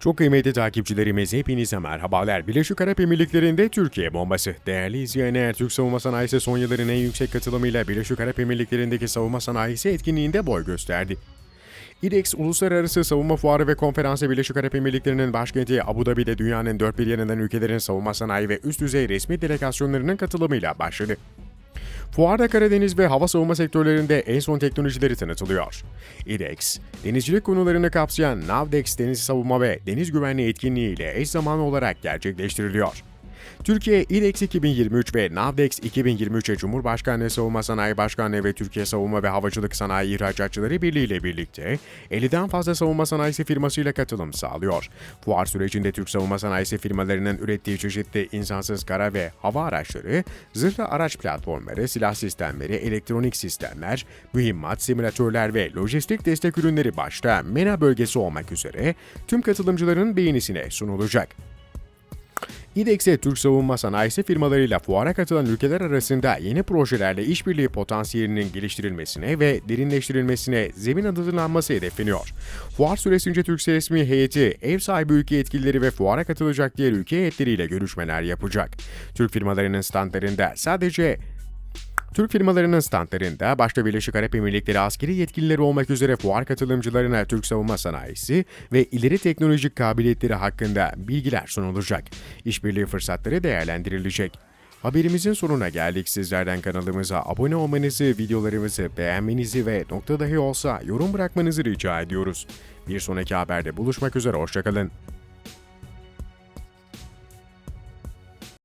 Çok kıymetli takipçilerimiz hepinize merhabalar. Birleşik Arap Emirlikleri'nde Türkiye bombası. Değerli izleyenler, Türk savunma sanayisi son yılların en yüksek katılımıyla Birleşik Arap Emirlikleri'ndeki savunma sanayisi etkinliğinde boy gösterdi. İDEX Uluslararası Savunma Fuarı ve Konferansı Birleşik Arap Emirlikleri'nin başkenti Abu Dhabi'de dünyanın dört bir yanından ülkelerin savunma sanayi ve üst düzey resmi delegasyonlarının katılımıyla başladı. Fuarda Karadeniz ve hava savunma sektörlerinde en son teknolojileri tanıtılıyor. İDEX, denizcilik konularını kapsayan NAVDEX deniz savunma ve deniz güvenliği etkinliği ile eş zamanlı olarak gerçekleştiriliyor. Türkiye İDEX 2023 ve NAVDEX 2023'e Cumhurbaşkanlığı Savunma Sanayi Başkanlığı ve Türkiye Savunma ve Havacılık Sanayi İhracatçıları Birliği ile birlikte 50'den fazla savunma sanayisi firmasıyla katılım sağlıyor. Fuar sürecinde Türk savunma sanayisi firmalarının ürettiği çeşitli insansız kara ve hava araçları, zırhlı araç platformları, silah sistemleri, elektronik sistemler, mühimmat, simülatörler ve lojistik destek ürünleri başta MENA bölgesi olmak üzere tüm katılımcıların beğenisine sunulacak. İDEX'e Türk savunma sanayisi firmalarıyla fuara katılan ülkeler arasında yeni projelerle işbirliği potansiyelinin geliştirilmesine ve derinleştirilmesine zemin hazırlanması hedefleniyor. Fuar süresince Türk resmi heyeti ev sahibi ülke yetkilileri ve fuara katılacak diğer ülke heyetleriyle görüşmeler yapacak. Türk firmalarının standlarında sadece Türk firmalarının standlarında başta Birleşik Arap Emirlikleri askeri yetkilileri olmak üzere fuar katılımcılarına Türk savunma sanayisi ve ileri teknolojik kabiliyetleri hakkında bilgiler sunulacak. İşbirliği fırsatları değerlendirilecek. Haberimizin sonuna geldik. Sizlerden kanalımıza abone olmanızı, videolarımızı beğenmenizi ve nokta dahi olsa yorum bırakmanızı rica ediyoruz. Bir sonraki haberde buluşmak üzere, hoşçakalın.